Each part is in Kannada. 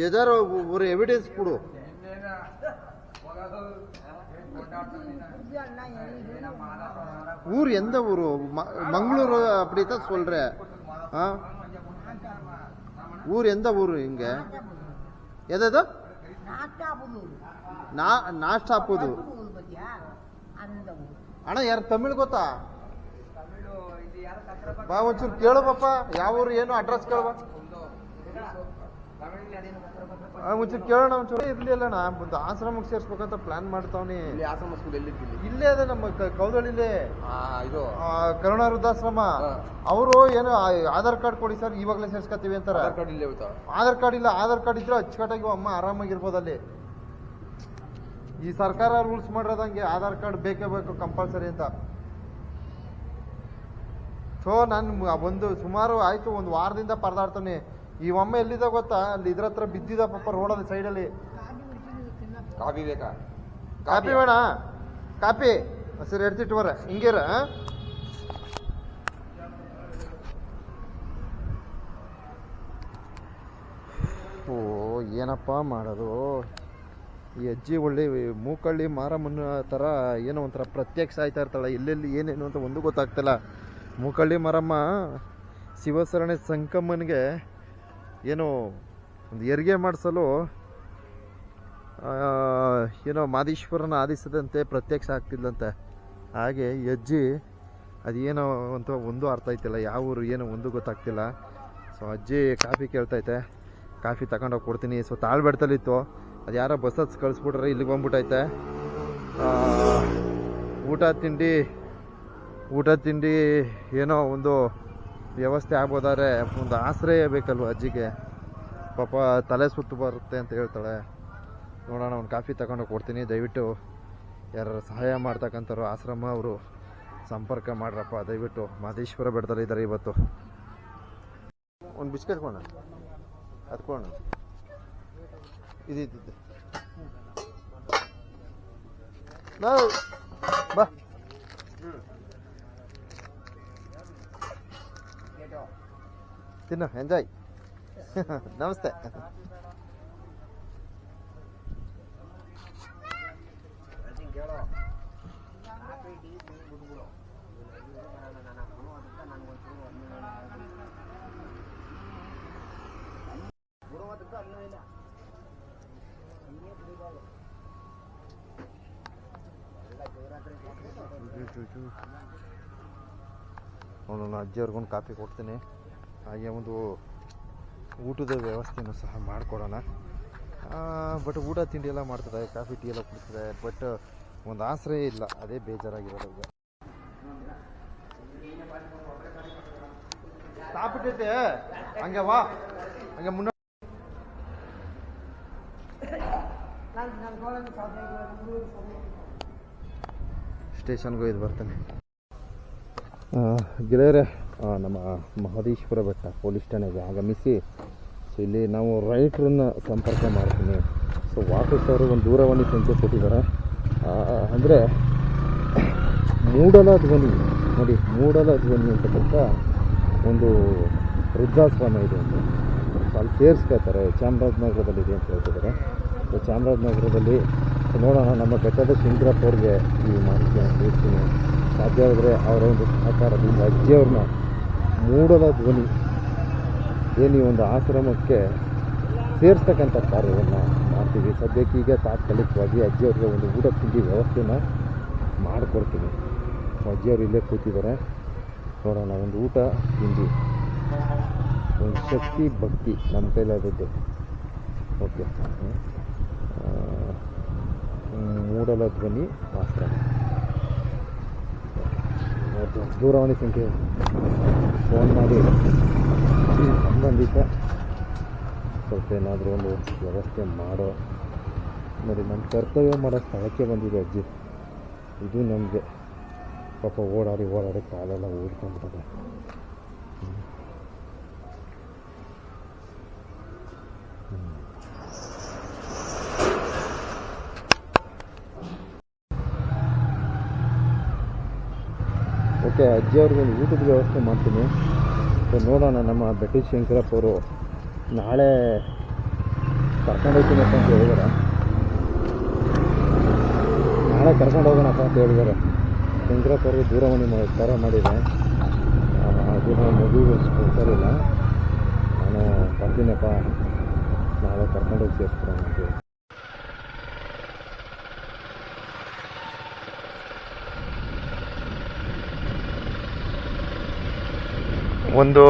ஏதாரோ ஒரு எவிடன்ஸ் கொடு ஊர் எந்த ஊரு ம- மங்களூரு அப்படித்தான் சொல்ற ஆ ஊர் எந்த ஊரு இங்க எதோ நாட்டாபுதூர் ನಾ ನಾಷ್ಟ ಹಾಕೋದು ಊರು ಬದಿಯಾ ಅಂದ ಊರು ಅಣ್ಣ ಯಾರು ತಮಿಳ್ ಗೊತ್ತಾ ಬಾ ಒಂಚೂರು ಕೇಳು ಪಾಪ ಯಾವ ಊರು ಏನು ಅಡ್ರೆಸ್ ಕೇಳುವ ಒಂಚೂರು ಕೇಳೋಣ ಒಂಚೂರು. ಇರ್ಲಿಲ್ಲ ನಾ ಒಂದು ಆಶ್ರಮಕ್ಕೆ ಸೇರ್ಸ್ಬೇಕಂತ ಪ್ಲಾನ್ ಮಾಡ್ತಾವ್ನಿ. ಇಲ್ಲಿ ಆಶ್ರಮ ಸ್ಕೂಲ್ ಎಲ್ಲಿದ್ದೀನಿ ಇಲ್ಲೇ ಅದೇ ನಮ್ಮ ಕೌದಳಿಲಿ ಇದು. ಕರುಣಾ ವೃದ್ಧಾಶ್ರಮ ಅವರು ಏನು ಆಧಾರ್ ಕಾರ್ಡ್ ಕೊಡಿ ಸರ್ ಇವಾಗಲೇ ಸೇರ್ಸ್ಕೊತೀವಿ ಅಂತಾರ. ಆಧಾರ್ ಕಾರ್ಡ್ ಇಲ್ಲೇ ಆಧಾರ್ ಕಾರ್ಡ್ ಇಲ್ಲ ಆಧಾರ್ ಕಾರ್ಡ್ ಇದ್ರೆ ಅಚ್ಚುಕಟ್ಟಾಗಿ ಅಮ್ಮ ಆರಾಮಾಗಿರ್ಬೋದು ಅಲ್ಲಿ. ಈ ಸರ್ಕಾರ ರೂಲ್ಸ್ ಮಾಡಿರೋದಂಗೆ ಆಧಾರ್ ಕಾರ್ಡ್ ಬೇಕೇ ಬೇಕು ಕಂಪಲ್ಸರಿ ಅಂತ. ಸೊ ನಾನು ಒಂದು ಸುಮಾರು ಆಯಿತು ಒಂದು ವಾರದಿಂದ ಪರದಾಡ್ತಾನೆ ಈ ಒಮ್ಮೆ ಎಲ್ಲಿದೆ ಗೊತ್ತಾ? ಅಲ್ಲಿ ಇದ್ರ ಹತ್ರ ಬಿದ್ದಿದ ಪಾಪ ರೋಡಲ್ಲಿ ಸೈಡಲ್ಲಿ ಕಾಫಿ ಬೇಕಾ? ಕಾಪಿ ಬೇಡ. ಕಾಪಿ ಸರಿ ಎಡ್ತಿಟ್ಟು ಬರ ಹಿಂಗಿರ. ಓ ಏನಪ್ಪ ಮಾಡೋದು? ಈ ಅಜ್ಜಿ ಒಳ್ಳೆ ಮೂಕಳ್ಳಿ ಮಾರಮ್ಮನ ಥರ ಏನೋ ಒಂಥರ ಪ್ರತ್ಯಕ್ಷ ಆಯ್ತಾ ಇರ್ತಾಳೆ. ಎಲ್ಲೆಲ್ಲಿ ಏನೇನು ಅಂತ ಒಂದು ಗೊತ್ತಾಗ್ತಿಲ್ಲ. ಮೂಕಳ್ಳಿ ಮಾರಮ್ಮ ಶಿವಸರಣೆ ಸಂಕಮ್ಮನಿಗೆ ಏನೋ ಒಂದು ಹೆರಿಗೆ ಮಾಡಿಸಲು ಏನೋ ಮಾದೇಶ್ವರನ ಆದಿಸದಂತೆ ಪ್ರತ್ಯಕ್ಷ ಆಗ್ತಿದ್ಲಂತೆ. ಹಾಗೆ ಅಜ್ಜಿ ಅದೇನೋ ಅಂತ ಒಂದು ಅರ್ಥ ಆಯ್ತಿಲ್ಲ, ಯಾವ ಊರು ಏನೋ ಒಂದು ಗೊತ್ತಾಗ್ತಿಲ್ಲ. ಸೊ ಅಜ್ಜಿ ಕಾಫಿ ಕೇಳ್ತೈತೆ, ಕಾಫಿ ತಗೊಂಡೋಗಿ ಕೊಡ್ತೀನಿ. ಸೊ ತಾಳ್ಬೆಡ್ತಲ್ಲಿತ್ತು. ಅದು ಯಾರೋ ಬಸ್ ಹತ್ಸ್ ಕಳಿಸ್ಬಿಟ್ರೆ ಇಲ್ಲಿಗೆ ಬಂದ್ಬಿಟ್ಟೈತೆ ಊಟ ತಿಂಡಿ ಊಟ ತಿಂಡಿ ಏನೋ ಒಂದು ವ್ಯವಸ್ಥೆ ಆಗ್ಬೋದಾದ್ರೆ ಒಂದು ಆಶ್ರಯ ಬೇಕಲ್ವ ಅಜ್ಜಿಗೆ? ಪಾಪ ತಲೆ ಸುತ್ತು ಬರುತ್ತೆ ಅಂತ ಹೇಳ್ತಾಳೆ. ನೋಡೋಣ, ಒಂದು ಕಾಫಿ ತಗೊಂಡು ಕೊಡ್ತೀನಿ. ದಯವಿಟ್ಟು ಯಾರು ಸಹಾಯ ಮಾಡ್ತಕ್ಕಂಥವ್ರು, ಆಶ್ರಮ ಅವರು ಸಂಪರ್ಕ ಮಾಡ್ರಪ್ಪ. ದಯವಿಟ್ಟು ಮಾದೇಶ್ವರ ಬೆಟ್ಟದಲ್ಲಿ ಇದ್ದಾರೆ ಇವತ್ತು. ಒಂದು ಬಿಸ್ಕೆಟ್ ಕೊಡ ಅದ್ಕೊಂಡು ಕೊಡ ಇದು ಇದ್ದಿದ್ದು ನಾವು ಬಾ. ತಿನ್ನು ಎಂಜಾಯ್ ನಮಸ್ತೆ. ಅವನು ಅಜ್ಜಿಯವ್ರಿಗೊಂದು ಕಾಫಿ ಕೊಡ್ತೀನಿ. ಹಾಗೆ ಒಂದು ಊಟದ ವ್ಯವಸ್ಥೆಯನ್ನು ಸಹ ಮಾಡಿಕೊಡೋಣ. ಬಟ್ ಊಟ ತಿಂಡಿ ಎಲ್ಲ ಮಾಡ್ತದೆ, ಕಾಫಿ, ಟೀ ಎಲ್ಲ ಕುಡಿತಾರೆ ಬಟ್ ಒಂದು ಆಶ್ರಯ ಇಲ್ಲ, ಅದೇ ಬೇಜಾರಾಗಿರೋದು ಸಾಪಿಟ್ಟೈತೆ ಹಂಗೆ ವಾ. ಹಂಗೆ ಮುನ್ನ ಸ್ಟೇಷನ್ಗೆ ಇದು ಬರ್ತಾನೆ ಗೆಳೆಯರೇ ನಮ್ಮ ಮಹದೇಶ್ವರ ಬೆಟ್ಟ ಪೊಲೀಸ್ ಠಾಣೆಗೆ ಆಗಮಿಸಿ ಸೊ ಇಲ್ಲಿ ನಾವು ರೈಟ್ರನ್ನು ಸಂಪರ್ಕ ಮಾಡ್ತೀನಿ. ಸೊ ವಾಪಸ್ ಅವರು ಒಂದು ದೂರವಾಣಿ ಸಂಖ್ಯೆ ಕೊಟ್ಟಿದ್ದಾರೆ. ಅಂದರೆ ಮೂಡಲ ಧ್ವನಿ, ನೋಡಿ, ಮೂಡಲ ಧ್ವನಿ ಅಂತಕ್ಕಂಥ ಒಂದು ವೃದ್ಧಾಶ್ರಮ ಇದೆ ಅಂತ. ಸೊ ಅಲ್ಲಿ ಸೇರಿಸ್ಕೊಳ್ತಾರೆ ಚಾಮರಾಜನಗರದಲ್ಲಿದೆ ಅಂತ ಹೇಳ್ತಿದ್ದಾರೆ. ಸೊ ಚಾಮರಾಜನಗರದಲ್ಲಿ ನೋಡೋಣ, ನಮ್ಮ ಬೆಟ್ಟದ ಶಂಕರಪ್ಪ ಈ ಮಾಹಿತಿಯನ್ನು ತಿಳಿಸ್ತೀನಿ ಸಾಧ್ಯವಾದರೆ ಅವರ ಒಂದು ಸಹಕಾರದಿಂದ ಅಜ್ಜಿಯವ್ರನ್ನ ಮೂಡಲ ಧ್ವನಿ. ಏನು ಈ ಒಂದು ಆಶ್ರಮಕ್ಕೆ ಸೇರಿಸ್ತಕ್ಕಂಥ ಕಾರ್ಯವನ್ನು ಮಾಡ್ತೀವಿ. ಸದ್ಯಕ್ಕೆ ಈಗ ತಾತ್ಕಾಲಿಕವಾಗಿ ಅಜ್ಜಿಯವ್ರಿಗೆ ಒಂದು ಊಟ ತಿಂಡಿ ವ್ಯವಸ್ಥೆನ ಮಾಡಿಕೊಡ್ತೀನಿ. ಅಜ್ಜಿಯವರು ಇಲ್ಲೇ ಕೂತಿದ್ದಾರೆ. ನೋಡೋಣ, ಒಂದು ಊಟ, ತಿಂಡಿ. ಒಂದು ಶಕ್ತಿ, ಭಕ್ತಿ ನಮ್ಮ ಕೈಲಾದದ್ದು ಓಕೆ. ಮೂಡಲ ಧ್ವನಿ, ಆಶ್ರಮ. ಓಕೆ ದೂರವಾಣಿ ಸಂಖ್ಯೆ ಫೋನ್ ಮಾಡಿ. ಸಂಬಂಧಿತ ಸ್ವಲ್ಪ ಏನಾದರೂ ಒಂದು ವ್ಯವಸ್ಥೆ ಮಾಡೋ ನೋಡಿ ನಮ್ಮ ಕರ್ತವ್ಯ ಮಾಡೋ ಸ್ಥಳಕ್ಕೆ ಬಂದಿದೆ ಅಜ್ಜಿ. ಇದು ನಮಗೆ. ಪಾಪ ಓಡಾಡಿ ಓಡಾಡಿ ಕಾಲೆಲ್ಲ ಊದ್ಕೊಂಡ್ಬಿಟ್ಟದೆ ಓಕೆ ಅಜ್ಜಿಯವ್ರಿಗೆ ಒಂದು ಊಟದ ವ್ಯವಸ್ಥೆ ಮಾಡ್ತೀನಿ. ಸೊ, ನೋಡೋಣ ನಮ್ಮ ಬೆಟ್ಟಿ ಶಂಕರಪ್ಪ ಅವರು ನಾಳೆ ಕರ್ಕೊಂಡು ಹೋಗ್ತೀನಪ್ಪ ಅಂತ ಹೇಳಿದಾರೆ. ನಾಳೆ ಕರ್ಕೊಂಡು ಹೋಗೋಣಪ್ಪ ಅಂತ ಹೇಳಿದ್ದಾರೆ ಅವರು ದೂರವಾಣಿ ಮಾಡಿ ಕರೆ ಮಾಡಿದೆ ಅದು ನಾವು ಮಗುವಿಗೆ ಹುಷಾರಿಲ್ಲ ನಾನು ಬರ್ತೀನಪ್ಪ. ನಾಳೆ ಕರ್ಕೊಂಡೋಗಿ ಸೇರಿಸ್ಬಿಡೋಣ ಅಂತ ಒಂದು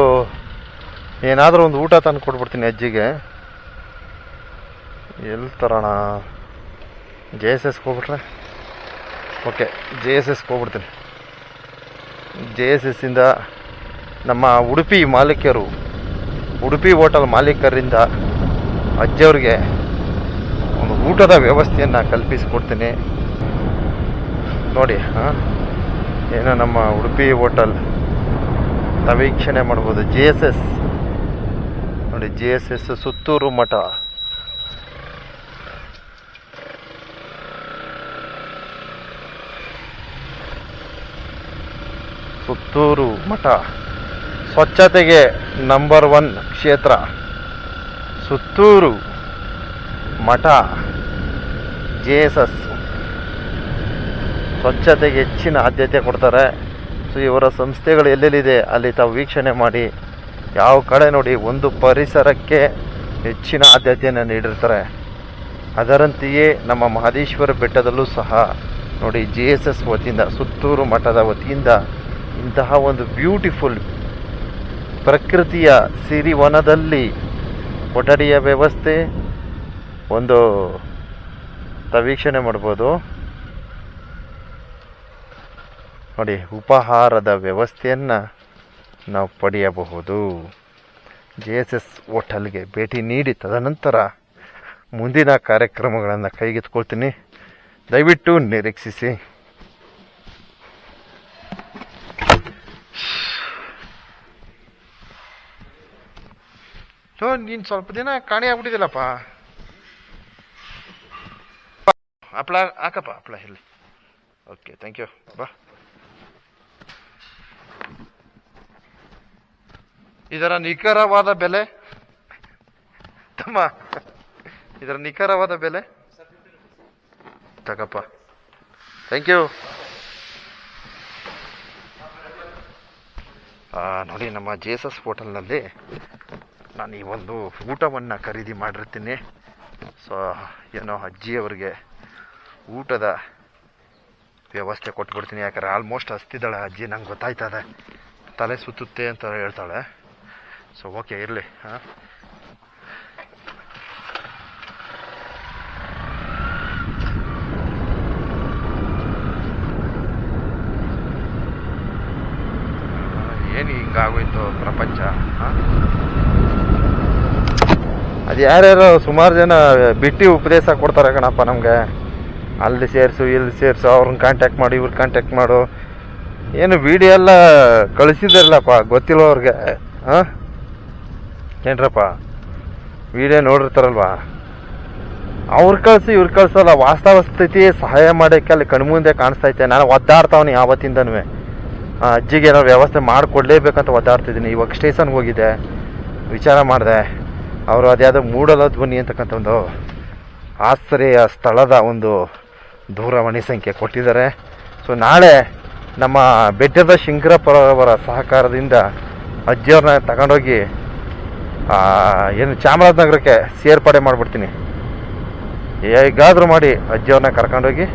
ಏನಾದರೂ ಒಂದು ಊಟ ತಂದು ಕೊಟ್ಬಿಡ್ತೀನಿ ಅಜ್ಜಿಗೆ. ಎಲ್ಲಿ ತರೋಣ? ಜೆ ಎಸ್ ಎಸ್ಗೆ ಹೋಗ್ಬಿಟ್ರೆ? ಓಕೆ ಜೆ ಎಸ್ ಎಸ್ಗೆ ಹೋಗ್ಬಿಡ್ತೀನಿ. ಜೆ ಎಸ್ ಎಸ್ಸಿಂದ ನಮ್ಮ ಉಡುಪಿ ಮಾಲೀಕರು, ಉಡುಪಿ ಹೋಟೆಲ್ ಮಾಲೀಕರಿಂದ ಅಜ್ಜಿಯವ್ರಿಗೆ ಒಂದು ಊಟದ ವ್ಯವಸ್ಥೆಯನ್ನು ಕಲ್ಪಿಸಿಕೊಡ್ತೀನಿ. ನೋಡಿ, ಹಾಂ? ಏನೋ ನಮ್ಮ ಉಡುಪಿ ಹೋಟೆಲ್ ವೀಕ್ಷಣೆ ಮಾಡ್ಬೋದು. ಜೆ ಎಸ್ ಎಸ್ ನೋಡಿ J S S Suttur Math. Suttur Math. ಸ್ವಚ್ಛತೆಗೆ ನಂಬರ್ ಒನ್ ಕ್ಷೇತ್ರ. ಸುತ್ತೂರು ಮಠ. ಜೆ ಎಸ್ ಎಸ್ ಸ್ವಚ್ಛತೆಗೆ ಹೆಚ್ಚಿನ ಆದ್ಯತೆ ಕೊಡ್ತಾರೆ. ಸೊ ಇವರ ಸಂಸ್ಥೆಗಳು ಎಲ್ಲೆಲ್ಲಿದೆ ಅಲ್ಲಿ ತಾವು ವೀಕ್ಷಣೆ ಮಾಡಿ ಯಾವ ಕಡೆ ನೋಡಿ ಒಂದು ಪರಿಸರಕ್ಕೆ ಹೆಚ್ಚಿನ ಆದ್ಯತೆಯನ್ನು ನೀಡಿರ್ತಾರೆ. ಅದರಂತೆಯೇ ನಮ್ಮ ಮಹದೇಶ್ವರ ಬೆಟ್ಟದಲ್ಲೂ ಸಹ ನೋಡಿ ಜಿ ಎಸ್ ಎಸ್ ವತಿಯಿಂದ, ಸುತ್ತೂರು ಮಠದ ವತಿಯಿಂದ ಇಂತಹ ಒಂದು ಬ್ಯೂಟಿಫುಲ್ ಪ್ರಕೃತಿಯ ಸಿರಿವನದಲ್ಲಿ ಕೊಠಡಿಯ ವ್ಯವಸ್ಥೆ ಒಂದು ತಾವು ವೀಕ್ಷಣೆ ಮಾಡ್ಬೋದು. ನೋಡಿ, ಉಪಹಾರದ ವ್ಯವಸ್ಥೆಯನ್ನು ನಾವು ಪಡೆಯಬಹುದು. ಜೆ ಎಸ್ ಎಸ್ ಹೋಟೆಲ್ಗೆ ಭೇಟಿ ನೀಡಿ ತದನಂತರ ಮುಂದಿನ ಕಾರ್ಯಕ್ರಮಗಳನ್ನು ಕೈಗೆತ್ಕೊಳ್ತೀನಿ ದಯವಿಟ್ಟು ನಿರೀಕ್ಷಿಸಿ. ಸೊ ನೀನು ಸ್ವಲ್ಪ ದಿನ ಕಾಣಿ ಆಗ್ಬಿಟ್ಟಿದ್ದಿಲ್ಲಪ್ಪ ಹಪ್ಳ ಹಾಕಪ್ಪ ಹಪ್ಳ ಇಲ್ಲಿ. ಓಕೆ ಥ್ಯಾಂಕ್ ಯು ಬಾ. ಇದರ ನಿಖರವಾದ ಬೆಲೆ? ತಮ್ಮ, ಇದರ ನಿಖರವಾದ ಬೆಲೆ? ತಗಪ್ಪ. ಥ್ಯಾಂಕ್ ಯು ನೋಡಿ, ನಮ್ಮ ಜೆ ಎಸ್ ಎಸ್ ಹೋಟೆಲ್ನಲ್ಲಿ ನಾನು ಈ ಒಂದು ಊಟವನ್ನು ಖರೀದಿ ಮಾಡಿರ್ತೀನಿ. ಸೊ ಏನೋ ಅಜ್ಜಿಯವರಿಗೆ ಊಟದ ವ್ಯವಸ್ಥೆ ಕೊಟ್ಬಿಡ್ತೀನಿ. ಯಾಕಂದ್ರೆ ಆಲ್ಮೋಸ್ಟ್ ಹಸ್ತಿದ್ದಾಳೆ ಅಜ್ಜಿ. ನಂಗೆ ಗೊತ್ತಾಯ್ತದೆ. ತಲೆ ಸುತ್ತುತ್ತೆ ಅಂತ ಹೇಳ್ತಾಳೆ. ಸೊ ಓಕೆ ಇರಲಿ ಏನು ಹಿಂಗಾಗೋಯ್ತು ಪ್ರಪಂಚ, ಹಾಂ? ಅದು ಯಾರ್ಯಾರು ಸುಮಾರು ಜನ ಬಿಟ್ಟು ಉಪದೇಶ ಕೊಡ್ತಾರೆ ಕಣಪ್ಪ ನಮಗೆ. ಅಲ್ಲಿ ಸೇರಿಸು, ಇಲ್ಲಿ ಸೇರಿಸು ಅವ್ರನ್ನ ಕಾಂಟ್ಯಾಕ್ಟ್ ಮಾಡು ಇವ್ರ ಕಾಂಟ್ಯಾಕ್ಟ್ ಮಾಡು. ಏನು ವಿಡಿಯೋ ಎಲ್ಲ ಕಳಿಸಿದ್ರಲ್ಲಪ್ಪ ಗೊತ್ತಿಲ್ಲ ಅವ್ರಿಗೆ ಹಾಂ? ಏನ್ರಪ್ಪ? ವಿಡಿಯೋ ನೋಡಿರ್ತಾರಲ್ವಾ? ಅವ್ರು ಕಳಿಸಿ, ಇವ್ರು ಕಳ್ಸಲ್ಲ ವಾಸ್ತವ ಸ್ಥಿತಿ ಸಹಾಯ ಮಾಡೋಕ್ಕೆ ಅಲ್ಲಿ ಕಣ್ಮುಂದೆ ಕಾಣಿಸ್ತೈತೆ. ನಾನು ಒದ್ದಾಡ್ತಾವನಿ ಯಾವತ್ತಿಂದನೂ. ಅಜ್ಜಿಗೆ ಏನಾದ್ರು ವ್ಯವಸ್ಥೆ ಮಾಡಿಕೊಡ್ಲೇಬೇಕಂತ ಒದ್ದಾಡ್ತಿದ್ದೀನಿ. ಇವಾಗ ಸ್ಟೇಷನ್ಗೆ ಹೋಗಿದ್ದೆ ವಿಚಾರ ಮಾಡಿದೆ. ಅವರು ಅದ್ಯಾವುದೋ ಮೂಡಲ ಧ್ವನಿ ಅಂತಕ್ಕಂಥ ಒಂದು ಆಶ್ರಯ ಸ್ಥಳದ ಒಂದು ದೂರವಾಣಿ ಸಂಖ್ಯೆ ಕೊಟ್ಟಿದ್ದಾರೆ. ಸೊ ನಾಳೆ ನಮ್ಮ ಬೆಟ್ಟದ ಶಂಕರಪ್ಪರವರ ಸಹಕಾರದಿಂದ ಅಜ್ಜಿಯವ್ರನ್ನ ತಗೊಂಡೋಗಿ ಏನು ಚಾಮರಾಜನಗರಕ್ಕೆ ಸೇರ್ಪಡೆ ಮಾಡಿಬಿಡ್ತೀನಿ. ಹೇಗಾದರೂ ಮಾಡಿ ಅಜ್ಜಿಯವ್ರನ್ನ ಕರ್ಕೊಂಡೋಗಿ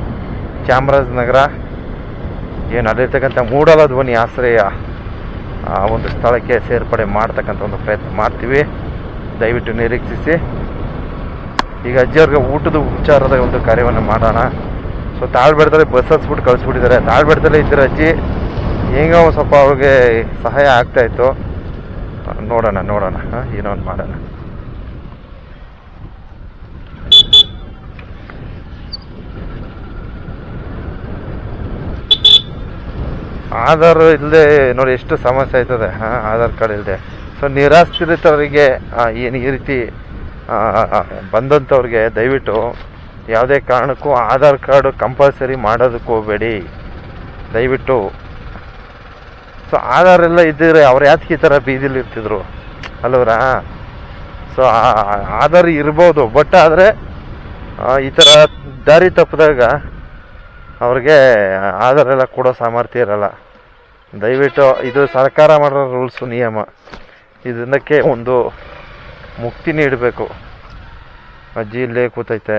ಚಾಮರಾಜನಗರ ಏನು ಅಲ್ಲಿರ್ತಕ್ಕಂಥ ಮೂಡಲ ಧ್ವನಿ ಆಶ್ರಯ, ಆ, ಒಂದು ಸ್ಥಳಕ್ಕೆ ಸೇರ್ಪಡೆ ಮಾಡ್ತಕ್ಕಂಥ ಒಂದು ಪ್ರಯತ್ನ ಮಾಡ್ತೀವಿ. ದಯವಿಟ್ಟು ನಿರೀಕ್ಷಿಸಿ. ಈಗ ಅಜ್ಜಿಯವ್ರಿಗೆ ಊಟದ ಉಪಚಾರದ ಒಂದು ಕಾರ್ಯವನ್ನು ಮಾಡೋಣ. So ತಾಳ್ಬೆಡ್ದಲ್ಲಿ bus ಹಚ್ಬಿಟ್ಟು ಕಳಿಸ್ಬಿಟ್ಟಿದ್ದಾರೆ. ತಾಳ್ಬೆಡ್ದಲ್ಲೇ ಇದ್ದರೆ ಅಜ್ಜಿ? ಹೆಂಗೋ ಒಂದು ಸ್ವಲ್ಪ ಅವ್ರಿಗೆ ಸಹಾಯ ಆಗ್ತಾಯಿತ್ತು ನೋಡೋಣ ನೋಡೋಣ ಹಾಂ, ಏನೋ ಒಂದು ಮಾಡೋಣ. ಆಧಾರ್ ಇಲ್ಲದೆ ನೋಡಿ ಎಷ್ಟು ಸಮಸ್ಯೆ ಆಯ್ತದೆ, ಹಾಂ, ಆಧಾರ್ ಕಾರ್ಡ್ ಇಲ್ಲದೆ. ಸೊ ನಿರಾಶ್ರಿತರಿಗೆ ಏನು ಈ ರೀತಿ ಬಂದಂಥವ್ರಿಗೆ ದಯವಿಟ್ಟು ಯಾವುದೇ ಕಾರಣಕ್ಕೂ ಆಧಾರ್ ಕಾರ್ಡು ಕಂಪಲ್ಸರಿ ಮಾಡೋದಕ್ಕೆ ಹೋಗಬೇಡಿ. ದಯವಿಟ್ಟು ಸೊ ಆಧಾರೆಲ್ಲ ಎಲ್ಲ ಇದ್ದಿದ್ರೆ ಅವ್ರು ಯಾತಕ್ಕೆ ಈ ಥರ ಬೀದಿಲಿ ಇರ್ತಿದ್ರು. ಅಲ್ಲವ್ರಾ? ಸೊ ಆಧಾರ್ ಇರ್ಬೋದು. ಬಟ್ ಆದರೆ ಈ ಥರ ದಾರಿ ತಪ್ಪಿದಾಗ ಅವ್ರಿಗೆ ಆಧಾರ್ ಎಲ್ಲ ಕೊಡೋ ಸಾಮರ್ಥ್ಯ ಇರಲ್ಲ. ದಯವಿಟ್ಟು ಇದು ಸರ್ಕಾರ ಮಾಡೋ ರೂಲ್ಸು ನಿಯಮ. ಇದಕ್ಕೆ ಒಂದು ಮುಕ್ತಿ ನೀಡಬೇಕು. ಅಜ್ಜಿ ಇಲ್ಲೇ ಕೂತೈತೆ.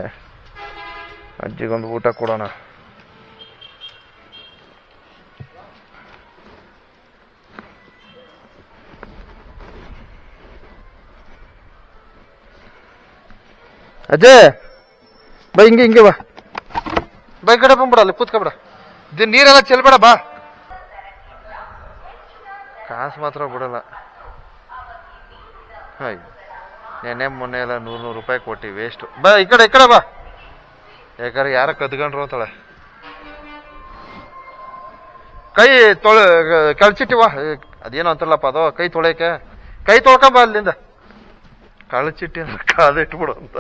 ಅಜ್ಜಿಗೊಂದು ಊಟ ಕೊಡೋಣ. ಅಜಯ್ ಬಾ, ಹಿಂಗೆ ಹಿಂಗೆ ಬಾ. ಬೈ ಕಡೆ ಬಂದ್ಬಿಡ ಅಲ್ಲಿ ಕೂತ್ಕೊಬಿಡ ಇದು ನೀರೆಲ್ಲ ಚೆಲ್ಬೇಡ, ಬಾ. ಕಾಸು ಮಾತ್ರ ಬಿಡಲ್ಲ. ಹಾಯ್ ನೆನೆ ಮೊನ್ನೆ ಎಲ್ಲ ನೂರು ನೂರು ರೂಪಾಯಿ ಕೊಟ್ಟು ವೇಸ್ಟು ಬಾ, ಈ ಕಡೆ ಈ ಕಡೆ ಬಾ. ಯಾಕಂದ್ರೆ ಯಾರ ಕದ್ಕೊಂಡ್ರು ಅಂತಳೆ. ಕೈ ತೊಳೆ ಕಳ್ಸಿಟ್ಟಿವ ಅದೇನು ಅಂತಾರಲ್ಲಪ್ಪ ಅದು, ಕೈ ತೊಳೆಯಕ್ಕೆ. ಕೈ ತೊಳ್ಕೊಂಬ ಅಲ್ಲಿಂದ. ಕಳಚಿಟ್ಟಿ ಅಂದ್ರೆ ಕಾದಿಟ್ಬಿಡು ಅಂತ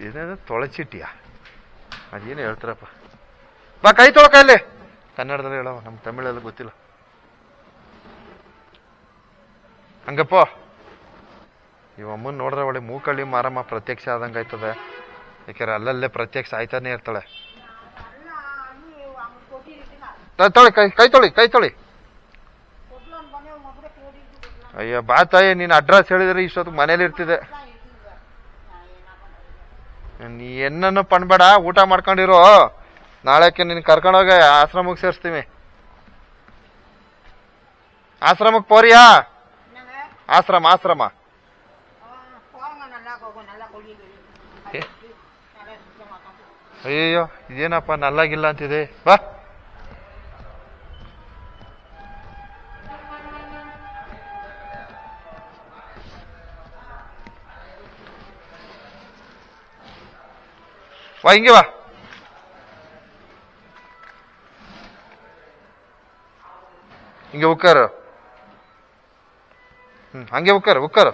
ಏನೇನು ತೊಳೆಚಿಟ್ಟಿಯ ಅದೇನು ಹೇಳ್ತಾರಪ್ಪ ಬಾ ಕೈ ತೊಳಕ ಇಲ್ಲಿ ಕನ್ನಡದಲ್ಲಿ ಹೇಳವ ನಮ್ಮ ತಮಿಳಲ್ಲಿ ಗೊತ್ತಿಲ್ಲ ಹಂಗಪ್ಪ ಇವ ಅಮ್ಮನ್ ನೋಡಿದ್ರೆ ಒಳ್ಳೆ ಮೂಕಳ್ಳಿ ಮಾರಮ್ಮ ಪ್ರತ್ಯಕ್ಷ ಆದಂಗೆ ಆಯ್ತದೆ ಯಾಕೆಂದ್ರೆ ಅಲ್ಲಲ್ಲೇ ಪ್ರತ್ಯಕ್ಷ ಆಯ್ತಾನೆ ಇರ್ತಾಳೆ ತೊಳಿ ಕೈ ಕೈ ತೊಳಿ ಕೈ ತೊಳಿ ಅಯ್ಯ ಬಾ ತಾಯಿ ನೀನು ಅಡ್ರೆಸ್ ಹೇಳಿದ್ರೆ ಇಷ್ಟೊತ್ತು ಮನೇಲಿ ಇರ್ತಿದೆ ನೀ ಏನನ್ನೂ ಪಣ್ಬೇಡ ಊಟ ಮಾಡ್ಕೊಂಡಿರೋ. ನಾಳೆಕ್ಕೆ ನೀನು ಕರ್ಕೊಂಡೋಗಿ ಆಶ್ರಮಕ್ಕೆ ಸೇರಿಸ್ತೀವಿ ಆಶ್ರಮಕ್ಕೆ ಪೋರಿಯಾ? ಆಶ್ರಮ ಆಶ್ರಮ. ಅಯ್ಯೋ ಇದೇನಪ್ಪ ನಲ್ಲಾಗಿಲ್ಲ ಅಂತಿದೆ. ಬಾ. வா இங்க வா. இங்க உட்காரு. அங்கே உட்காரு உட்காரு.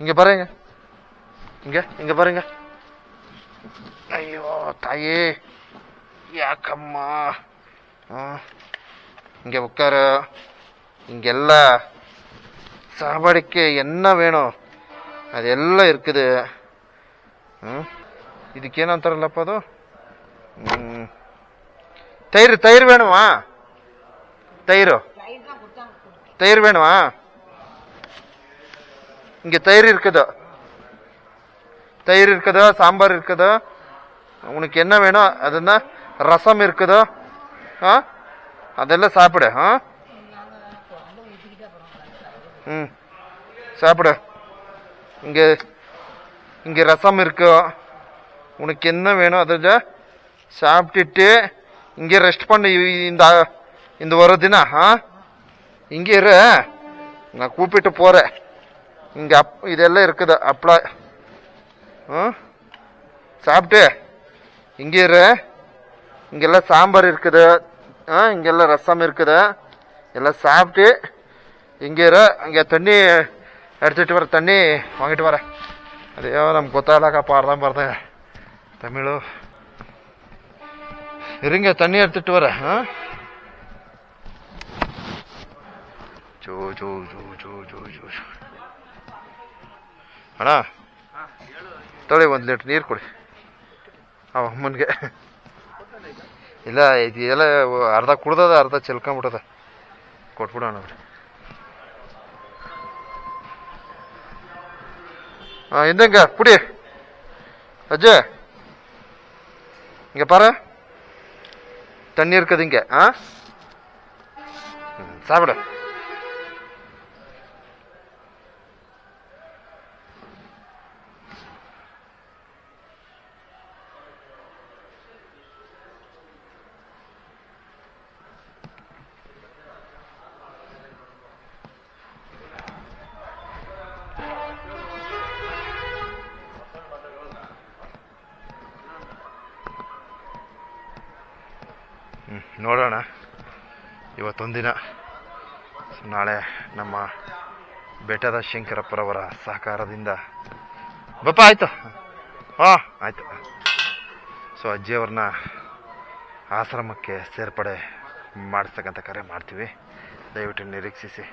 இங்க பாருங்க. இங்க இங்க பாருங்க. ஐயோ தாயே. யாக்கம்மா இங்க உட்காரு. இங்கெல்லாம் சாப்பாடுக்கு என்ன வேணும்? ಅದೆಲ್ಲ இருக்குது ಹ್ಞೂ ಇದಕ್ಕೇನಂತಾರಲ್ಲಪ್ಪ ಅದು ಹ್ಞೂ ತೈರು ತೈರು வேணுமா தயிர் தயிர் தான் கொடுத்தாங்க தயிர் வேணுமா இங்க தயிர் இருக்குதோ தயிர் இருக்குதோ சாம்பார் இருக்குதோ உனக்கு என்ன வேணும் அதுன்னா ரசம் இருக்குதோ ஆ அதெல்லாம் சாப்பிடு ஆ ம் சாப்பிடு இங்கே இங்கே ரசம் இருக்கோ? உனக்கு என்ன வேணும்? அதை சாப்பிட்டுட்டு இங்கே ரெஸ்ட் பண்ணு. இந்த இந்த ஒரு தினம் ஆ? இங்கே இரு. நான் கூப்பிட்டு போகிறேன் இங்கே அப் இதெல்லாம் இருக்குது. அப்ளா ஆ? சாப்பிட்டு இங்கே இரு. இங்கெல்லாம் சாம்பார் இருக்குது. ஆ? இங்கெல்லாம் ரசம் இருக்குது. எல்லாம் சாப்பிட்டு இங்கே இரு. அங்கே தண்ணி எடுத்துகிட்டு வர தண்ணி வாங்கிட்டு வரேன் ಅದೇಯೋ ನಮ್ಗೆ ಗೊತ್ತಾಗಲ್ಲಕ್ಕಪ್ಪ ಅರ್ಧಂಬರ್ಧ ತಮಿಳು இருங்க தண்ணி எடுத்துட்டு வரேன் ஆ ಜೋ ಜೋ ಜೋ ಜೋ ಜೋ ಜೋ ಜೋ. ಅಣ್ಣ ತೊಳೆ ಒಂದು ಲೀಟ್ರ್ ನೀರು ಕೊಡಿ ಅವ ಅಮ್ಮನಿಗೆ ಇಲ್ಲ ಇದು ಎಲ್ಲ ಅರ್ಧ ಕುಡ್ದದ ಅರ್ಧ ಚೆಲ್ಕೊಂಬಿಟ್ಟದ ಕೊಟ್ಬಿಡೋಣ ಅವ್ರಿಗೆ ஆ எந்தங்க புடி. அஜய் இங்க பாரு. தண்ணி இருக்குது இங்க ஆ? ம், சாப்பிடு. ನೋಡೋಣ. ಇವತ್ತೊಂದಿನ ನಾಳೆ ನಮ್ಮ ಬೆಟ್ಟದ ಶಂಕರಪ್ಪರವರ ಸಹಕಾರದಿಂದ. ಬಪ್ಪ, ಆಯಿತು. ಹಾಂ, ಆಯಿತು. ಸೊ ಅಜ್ಜಿಯವ್ರನ್ನ ಆಶ್ರಮಕ್ಕೆ ಸೇರ್ಪಡೆ ಮಾಡಿಸ್ತಕ್ಕಂಥ ಕಾರ್ಯ ಮಾಡ್ತೀವಿ. ದಯವಿಟ್ಟು ನಿರೀಕ್ಷಿಸಿ.